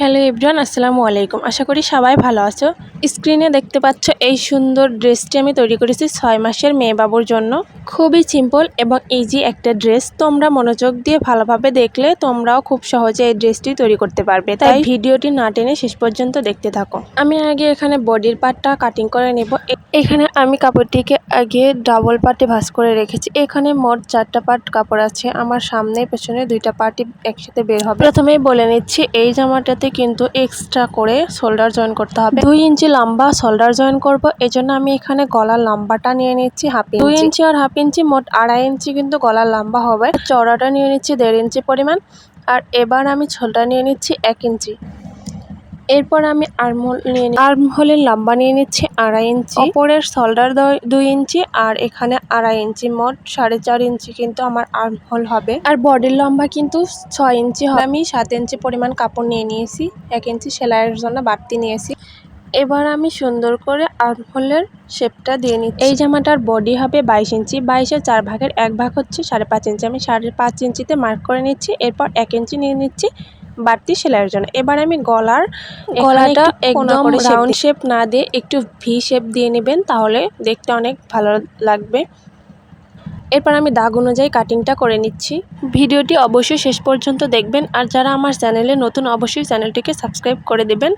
Hello everyone আসসালামু আলাইকুম। আশা করি সবাই ভালো আছো। স্ক্রিনে দেখতে পাচ্ছ এই সুন্দর ড্রেসটি আমি তৈরি করেছি ছয় মাসের মেয়ে বাবুর জন্য। খুবই সিম্পল এবং ইজি একটা ড্রেস। তোমরা মনোযোগ দিয়ে ভালোভাবে দেখলে তোমরাও খুব সহজে এই ড্রেসটি তৈরি করতে পারবে। তাই ভিডিওটি না টেনে শেষ পর্যন্ত দেখতে থাকো। আমি আগে এখানে বডির পার্টটা কাটিং করে নেব। এখানে আমি কাপড়টিকে আগে ডাবল পার্টে ভাঁজ করে রেখেছি। এখানে মোট চারটা পার্ট কাপড় আছে। আমার সামনে পেছনে দুইটা পার্টি একসাথে বের হবে। প্রথমেই বলে নিচ্ছি এই জামাটাতে কিন্তু এক্সট্রা করে শোল্ডার জয়েন করতে হবে। দুই ইঞ্চি লম্বা শোল্ডার জয়েন করব জন্য আমি এখানে গলার লম্বাটা নিয়ে নিচ্ছি হাফ ইঞ্চি। দুই ইঞ্চি আর হাফ ইঞ্চি মোট আড়াই ইঞ্চি কিন্তু গলার লম্বা হবে। চড়াটা নিয়ে নিচ্ছি দেড় ইঞ্চি পরিমাণ। আর এবার আমি ছোলটা নিয়ে নিচ্ছি এক ইঞ্চি। এরপর আমি আর্মহোল নিয়ে আর্মহোলের লম্বা নিয়ে নিচ্ছি আড়াই ইঞ্চি। ওপরের শোল্ডার দুই ইঞ্চি আর এখানে আড়াই ইঞ্চি মোট সাড়ে চার ইঞ্চি কিন্তু আমার আর্মহোল হবে। আর বডির লম্বা কিন্তু ছয় ইঞ্চি হবে। আমি সাত ইঞ্চি পরিমাণ কাপড় নিয়ে নিয়েছি এক ইঞ্চি সেলাইয়ের জন্য বাড়তি নিয়েছি। এবার আমি সুন্দর করে আর্মহোলের শেপটা দিয়ে নিচ্ছি। এই জামাটার বডি হবে বাইশ ইঞ্চি বাইশের চার ভাগের এক ভাগ হচ্ছে সাড়ে পাঁচ ইঞ্চি। আমি সাড়ে পাঁচ ইঞ্চিতে মার্ক করে নিচ্ছি এরপর এক ইঞ্চি নিয়ে নিচ্ছি। বাড়তি সেলাইয়ের জন্য। এবার আমি গলার গলাটা একদম রাউন্ড শেপ না দিয়ে একটু ভি শেপ দিয়ে নেবেন তাহলে দেখতে অনেক ভালো লাগবে। এরপর আমি দাগ অনুযায়ী কাটিংটা করে নিচ্ছি। ভিডিওটি অবশ্যই শেষ পর্যন্ত দেখবেন আর যারা আমার চ্যানেলে নতুন অবশ্যই চ্যানেলটিকে সাবস্ক্রাইব করে দেবেন।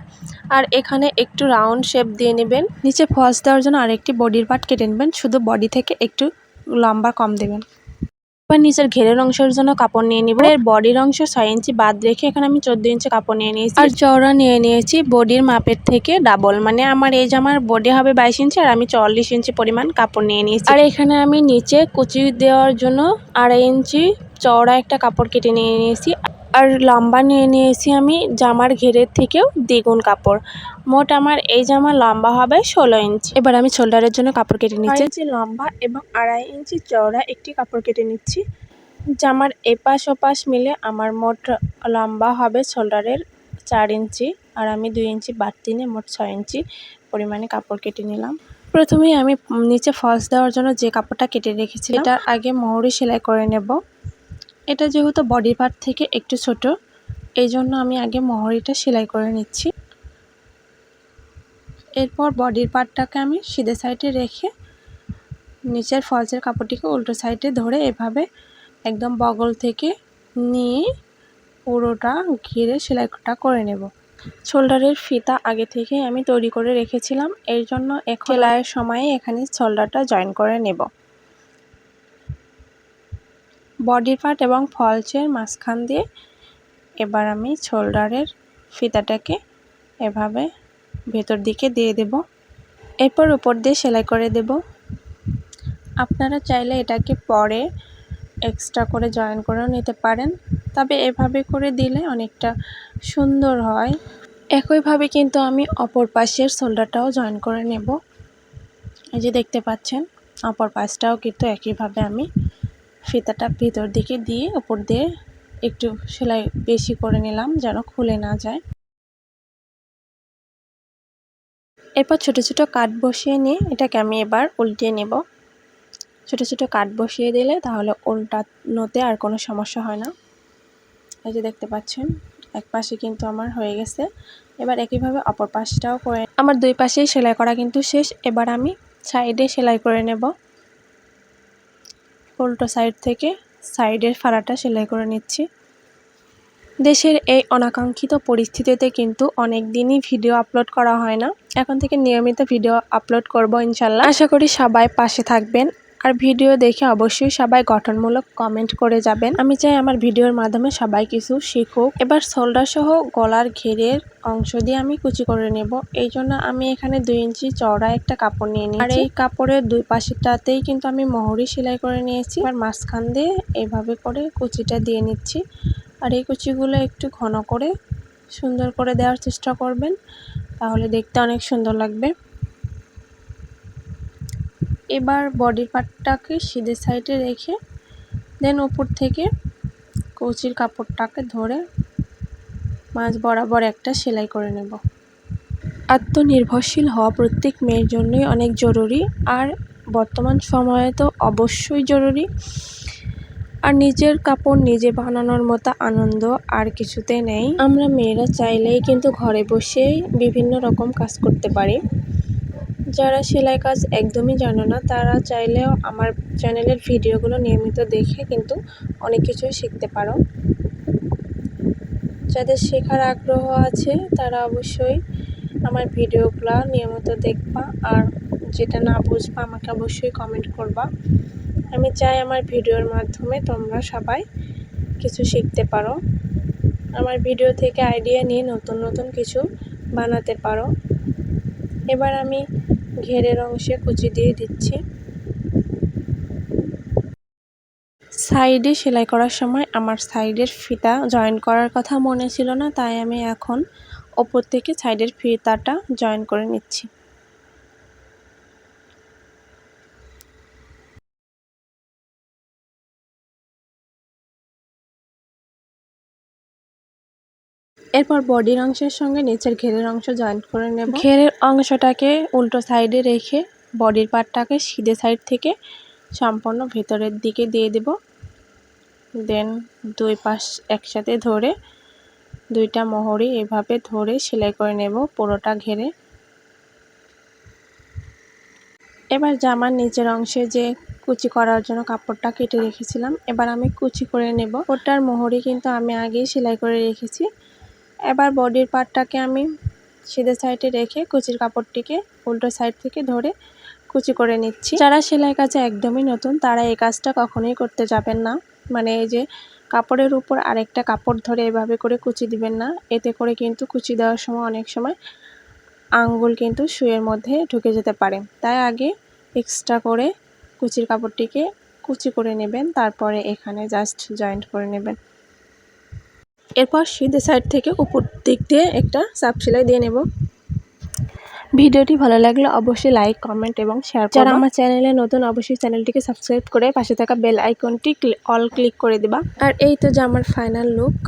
আর এখানে একটু রাউন্ড শেপ দিয়ে নেবেন। নিচে ফলস দেওয়ার জন্য আরেকটি বডির পার্ট কেটে নেবেন শুধু বডি থেকে একটু লম্বা কম দেবেন। এবার নিচের ঘেরের অংশের জন্য কাপড় নিয়ে নিব। এর বডির অংশ ছয় ইঞ্চি বাদ রেখে এখানে আমি চোদ্দ ইঞ্চি কাপড় নিয়ে নিয়েছি। আর চওড়া নিয়ে নিয়েছি বডির মাপের থেকে ডাবল। মানে আমার এই জামার বডি হবে বাইশ ইঞ্চি আর আমি চল্লিশ ইঞ্চি পরিমাণ কাপড় নিয়ে নিয়েছি। আর এখানে আমি নিচে কুচি দেওয়ার জন্য আড়াই ইঞ্চি চওড়া একটা কাপড় কেটে নিয়ে নিয়েছি। আর লম্বা নিয়ে নিয়েছি আমি জামার ঘেরের থেকেও দ্বিগুণ কাপড়। মোট আমার এই জামা লম্বা হবে ষোলো ইঞ্চি। এবার আমি শোল্ডারের জন্য কাপড় কেটে নিচ্ছি। ইঞ্চি লম্বা এবং আড়াই ইঞ্চি চওড়া একটি কাপড় কেটে নিচ্ছি। জামার এপাশ ওপাশ মিলে আমার মোট লম্বা হবে শোল্ডারের চার ইঞ্চি আর আমি দুই ইঞ্চি বাড়তি নিয়ে মোট ছয় ইঞ্চি পরিমাণে কাপড় কেটে নিলাম। প্রথমেই আমি নিচে ফলস দেওয়ার জন্য যে কাপড়টা কেটে রেখেছি এটার আগে মহরি সেলাই করে নেব। এটা যেহেতু বডি পার্ট থেকে একটু ছোট এই জন্য আমি আগে মহরিটা সেলাই করে নিচ্ছি। এরপর বডির পার্টটাকে আমি সিধে সাইডে রেখে নিচের ফলসের কাপড়টিকে উল্টো সাইডে ধরে এভাবে একদম বগল থেকে নিয়ে পুরোটা ঘিরে সেলাইটা করে নেব। শোল্ডারের ফিতা আগে থেকে আমি তৈরি করে রেখেছিলাম এর জন্য এক সেলাইয়ের সময়ে এখানে শোল্ডারটা জয়েন করে নেব। বডির পার্ট এবং ফলসের মাঝখান দিয়ে এবার আমি শোল্ডারের ফিতাটাকে এভাবে ভেতর দিকে দিয়ে দেব। এরপর উপর দিয়ে সেলাই করে দেব। আপনারা চাইলে এটাকে পরে এক্সট্রা করে জয়েন করেও নিতে পারেন। তবে এভাবে করে দিলে অনেকটা সুন্দর হয়। একইভাবে কিন্তু আমি অপর পাশের শোল্ডারটাও জয়েন করে নেব। এই যে দেখতে পাচ্ছেন, অপর পাশটাও কিন্তু একইভাবে আমি ফিতাটা ভিতর দিকে দিয়ে উপর দিয়ে একটু সেলাই বেশি করে নিলাম যেন খুলে না যায়। এরপর ছোট ছোট কাট বসিয়ে নিয়ে এটাকে আমি এবার উল্টিয়ে নেব। ছোট ছোট কাট বসিয়ে দিলে তাহলে উল্টানোতে আর কোনো সমস্যা হয় না। এই যে দেখতে পাচ্ছেন, এক পাশে কিন্তু আমার হয়ে গেছে। এবার একইভাবে অপর পাশটাও করে আমার দুই পাশেই সেলাই করা কিন্তু শেষ। এবার আমি সাইডে সেলাই করে নেব। উল্টো সাইড থেকে সাইডের ফাড়াটা সেলাই করে নিচ্ছি। দেশের এই অনাকাঙ্ক্ষিত পরিস্থিতিতে কিন্তু অনেক দিনই ভিডিও আপলোড করা হয় না। এখন থেকে নিয়মিত ভিডিও আপলোড করব ইনশাল্লাহ। আশা করি সবাই পাশে থাকবেন। আর ভিডিও দেখে অবশ্যই সবাই গঠনমূলক কমেন্ট করে যাবেন। আমি চাই আমার ভিডিওর মাধ্যমে সবাই কিছু শিখুক। এবার শোল্ডার সহ গলার ঘেরের অংশ দিয়ে আমি কুচি করে নেব। এই জন্য আমি এখানে দুই ইঞ্চি চওড়া একটা কাপড় নিয়ে নিই আর এই কাপড়ের দুই পাশেটাতেই কিন্তু আমি মহরি সেলাই করে নিয়েছি। আর মাঝখান দিয়ে এইভাবে করে কুচিটা দিয়ে নিচ্ছি। আর এই কুচিগুলো একটু ঘন করে সুন্দর করে দেওয়ার চেষ্টা করবেন। তাহলে দেখতে অনেক সুন্দর লাগবে। এবার বডির পার্টটাকে সিধে সাইডে রেখে, দেন উপর থেকে কচির কাপড়টাকে ধরে মাঝ বরাবর একটা সেলাই করে নেব। আত্মনির্ভরশীল হওয়া প্রত্যেক মেয়ের জন্যই অনেক জরুরি, আর বর্তমান সময়ে তো অবশ্যই জরুরি। আর নিজের কাপড় নিজে বানানোর মতো আনন্দ আর কিছুতে নেই। আমরা মেয়েরা চাইলেই কিন্তু ঘরে বসেই বিভিন্ন রকম কাজ করতে পারি। যারা সেলাই কাজ একদমই জানো না, তারা চাইলেও আমার চ্যানেলের ভিডিওগুলো নিয়মিত দেখে কিন্তু অনেক কিছুই শিখতে পারো। যাদের শেখার আগ্রহ আছে, তারা অবশ্যই আমার ভিডিওগুলো নিয়মিত দেখবা, আর যেটা না বুঝবা, আমাকে অবশ্যই কমেন্ট করবা। আমি চাই আমার ভিডিওর মাধ্যমে তোমরা সবাই কিছু শিখতে পারো। আমার ভিডিও থেকে আইডিয়া নিয়ে নতুন নতুন কিছু বানাতে পারো। এবার আমি ঘেরের অংশে কুচি দিয়ে দিচ্ছি। সাইডে সেলাই করার সময় আমার সাইডের ফিতা জয়েন করার কথা মনে ছিল না, তাই আমি এখন ওপর থেকে সাইডের ফিতাটা জয়েন করে নিচ্ছি। এরপর বডির অংশের সঙ্গে নিচের ঘেরের অংশ জয়েন্ট করে নেব। ঘেরের অংশটাকে উল্টো সাইডে রেখে বডির পার্টটাকে সিধে সাইড থেকে সম্পূর্ণ ভেতরের দিকে দিয়ে দেব। দেন দুই পাশ একসাথে ধরে দুইটা মোহরি এভাবে ধরে সেলাই করে নেব পুরোটা ঘেরে। এবার জামার নিচের অংশে যে কুচি করার জন্য কাপড়টা কেটে রেখেছিলাম, এবার আমি কুচি করে নেব। ওটার মোহরি কিন্তু আমি আগেই সেলাই করে রেখেছি। এবার বডির পার্টটাকে আমি সিধে সাইডে রেখে কুচির কাপড়টিকে উল্টো সাইড থেকে ধরে কুচি করে নিচ্ছি। যারা সেলাই কাজে একদমই নতুন, তারা এই কাজটা কখনোই করতে যাবেন না। মানে এই যে কাপড়ের উপর আরেকটা কাপড় ধরে এভাবে করে কুচি দিবেন না। এতে করে কিন্তু কুচি দেওয়ার সময় অনেক সময় আঙ্গুল কিন্তু শুয়ের মধ্যে ঢুকে যেতে পারে। তাই আগে এক্সট্রা করে কুচির কাপড়টিকে কুচি করে নেবেন, তারপরে এখানে জাস্ট জয়েন্ট করে নেবেন। এরপর সিধে সাইড থেকে উপর দিক দিয়ে একটা চাপ সেলাই দিয়ে নেব। ভিডিওটি ভালো লাগলে অবশ্যই লাইক কমেন্ট এবং শেয়ার যারা আমার চ্যানেলে নতুন অবশ্যই চ্যানেলটিকে সাবস্ক্রাইব করে পাশে থাকা বেল আইকনটি অল ক্লিক করে দেবা। আর এই তো যে আমার ফাইনাল লুক।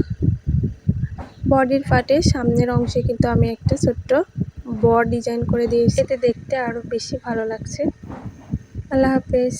বডির পার্টে সামনের অংশে কিন্তু আমি একটা ছোট্ট বর ডিজাইন করে দিয়েছি। এতে দেখতে আরও বেশি ভালো লাগছে। আল্লাহ হাফেজ।